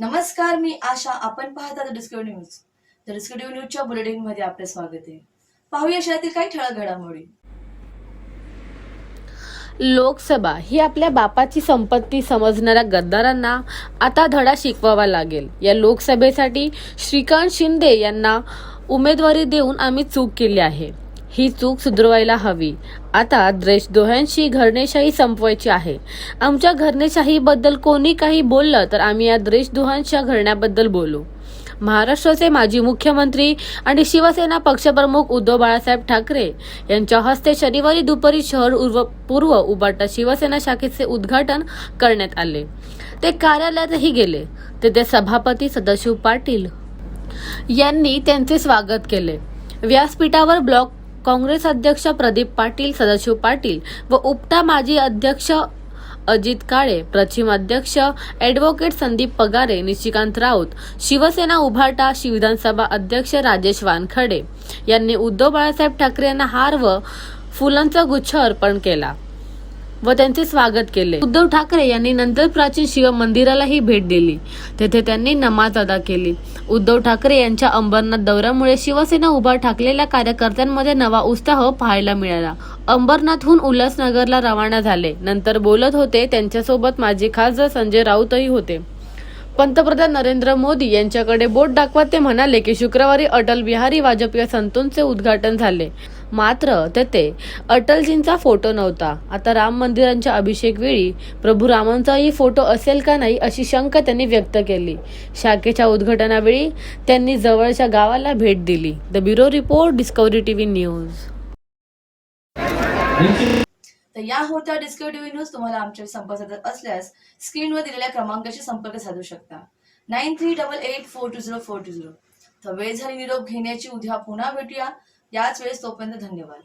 नमस्कार मी आशा. आपण पाहता द डिस्कवरी न्यूज तर डिस्कवरी न्यूजच्या बुलेटिनमध्ये आपले स्वागत आहे. पाहूया शहरातील काही ठळक घडामोडी. लोकसभा ही आपल्या बापाची संपत्ती समजणाऱ्या गद्दारांना आता धडा शिकवावा लागेल. या लोकसभेसाठी श्रीकांत शिंदे यांना उमेदवारी देऊन आम्ही चूक केली आहे. ही चूक सुधरवायला हवी. आता द्रेश दोह्यांशी घरणेशाही संपवायची आहे. आमच्या घरणेशाहीबद्दल कोणी काही बोललं तर आम्ही या द्रेश दोहांच्या घरण्याबद्दल बोलू. महाराष्ट्राचे माजी मुख्यमंत्री आणि शिवसेना पक्षप्रमुख उद्धव बाळासाहेब ठाकरे यांच्या हस्ते शनिवारी दुपारी शहर उर्व पूर्व उबाटा शिवसेना शाखेचे उद्घाटन करण्यात आले. ते कार्यालयातही गेले. तेथे सभापती सदाशिव पाटील यांनी त्यांचे स्वागत केले. व्यासपीठावर ब्लॉक काँग्रेस अध्यक्ष प्रदीप पाटील सदाशिव पाटील व उपटा माजी अध्यक्ष अजित काळे प्रचिम अध्यक्ष ॲडव्होकेट संदीप पगारे निशिकांत राऊत शिवसेना उभाटा विधानसभा अध्यक्ष राजेश वानखडे यांनी उद्धव बाळासाहेब ठाकरे यांना हार व फुलांचा गुच्छ अर्पण केला. व त्यांचे स्वागत केले. उद्धव ठाकरे यांनी नंतर प्राचीन शिव मंदिरालाही भेट दिली. तेथे त्यांनी नमाज अदा केली. उद्धव ठाकरे यांच्या अंबरनाथ दौऱ्यामुळे शिवसेना उभा ठाकलेल्या कार्यकर्त्यांमध्ये नवा उत्साह पाहायला मिळाला. अंबरनाथहून उल्हासनगरला रवाना झाले. नंतर बोलत होते त्यांच्यासोबत माजी खासदार संजय राऊतही होते. पंतप्रधान नरेंद्र मोदी यांच्याकडे बोट दाखवत ते म्हणाले की शुक्रवारी अटल बिहारी वाजपेयी संतोंचे उद्घाटन झाले. मात्र तेथे अटलजींचा फोटो नव्हता. आता राम मंदिरांच्या अभिषेक वेळी प्रभू रामांचाही फोटो असेल का नाही अशी शंका त्यांनी व्यक्त केली. शाखेच्या उद्घाटनावेळी त्यांनी जवळच्या गावाला भेट दिली. The bureau report Discovery TV news. तर या होत्या डिस्कवरी टीव्ही न्यूज तुम्हाला आमच्या संपर्क साधत असल्यास स्क्रीनवर दिलेल्या क्रमांकाशी संपर्क साधू शकता. Nine three double eight four two zero four two zero. तर वेळ झाली निरोप घेण्याची. उद्या पुन्हा भेटूया. याच वेळेस तोपर्यंत धन्यवाद.